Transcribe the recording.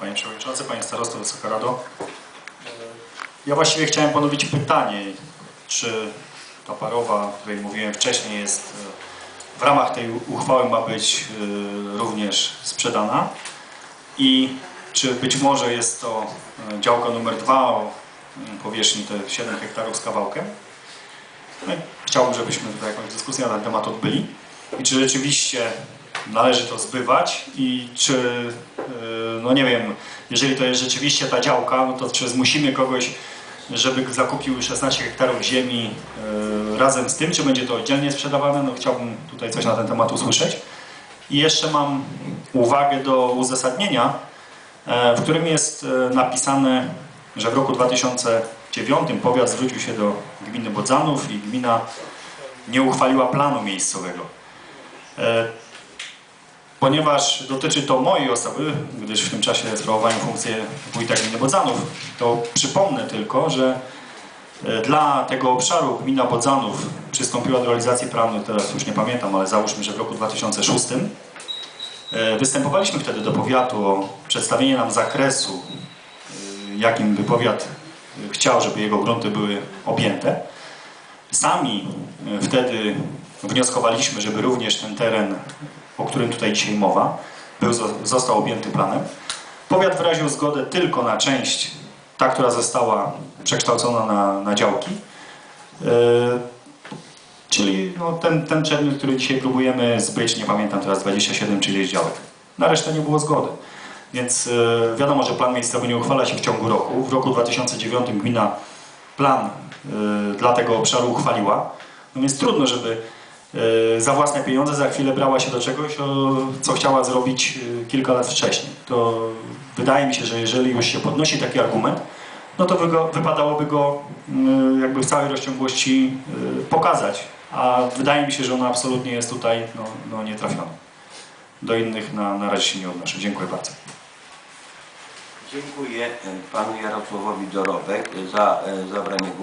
Panie Przewodniczący, Panie Starosto, Wysoka Rado. Ja właściwie chciałem ponowić pytanie, czy ta parowa, o której mówiłem wcześniej, jest e, w ramach tej uchwały ma być e, również sprzedana i czy być może jest to e, działka numer dwa o mm, powierzchni te 7 hektarów z kawałkiem. No Chciałbym, żebyśmy tutaj jakąś dyskusję na ten temat odbyli i czy rzeczywiście należy to zbywać i czy, yy, no nie wiem, jeżeli to jest rzeczywiście ta działka, no to czy zmusimy kogoś, żeby zakupił 16 hektarów ziemi yy, razem z tym, czy będzie to oddzielnie sprzedawane, no chciałbym tutaj coś na ten temat usłyszeć. I jeszcze mam uwagę do uzasadnienia, e, w którym jest e, napisane, że w roku 2009 powiat zwrócił się do gminy Bodzanów i gmina nie uchwaliła planu miejscowego. Ponieważ dotyczy to mojej osoby, gdyż w tym czasie sprawowałem funkcję wójta gminy Bodzanów, to przypomnę tylko, że e, dla tego obszaru gmina Bodzanów przystąpiła do realizacji planu, teraz już nie pamiętam, ale załóżmy, że w roku 2006 e, występowaliśmy wtedy do powiatu o przedstawienie nam zakresu, e, jakim by powiat chciał, żeby jego grunty były objęte. Sami wtedy wnioskowaliśmy, żeby również ten teren, o którym tutaj dzisiaj mowa, był, został objęty planem. Powiat wyraził zgodę tylko na część, ta, która została przekształcona na, na działki. E, czyli no, ten, ten przedmiot, który dzisiaj próbujemy zbyć, nie pamiętam teraz, 27 czy ileś działek. Na resztę nie było zgody. Więc e, wiadomo, że plan miejscowy nie uchwala się w ciągu roku. W roku 2009 gmina plan y, dla tego obszaru uchwaliła. No więc trudno, żeby za własne pieniądze za chwilę brała się do czegoś, co chciała zrobić y, kilka lat wcześniej. To wydaje mi się, że jeżeli już się podnosi taki argument, no to wypadałoby go y, jakby w całej rozciągłości y, pokazać. A wydaje mi się, że ono absolutnie jest tutaj no, no, nietrafione. Do innych na, na razie się nie odnoszę. Dziękuję bardzo. Dziękuję e, panu Jarosławowi Dorobek za e, zabranie głosu.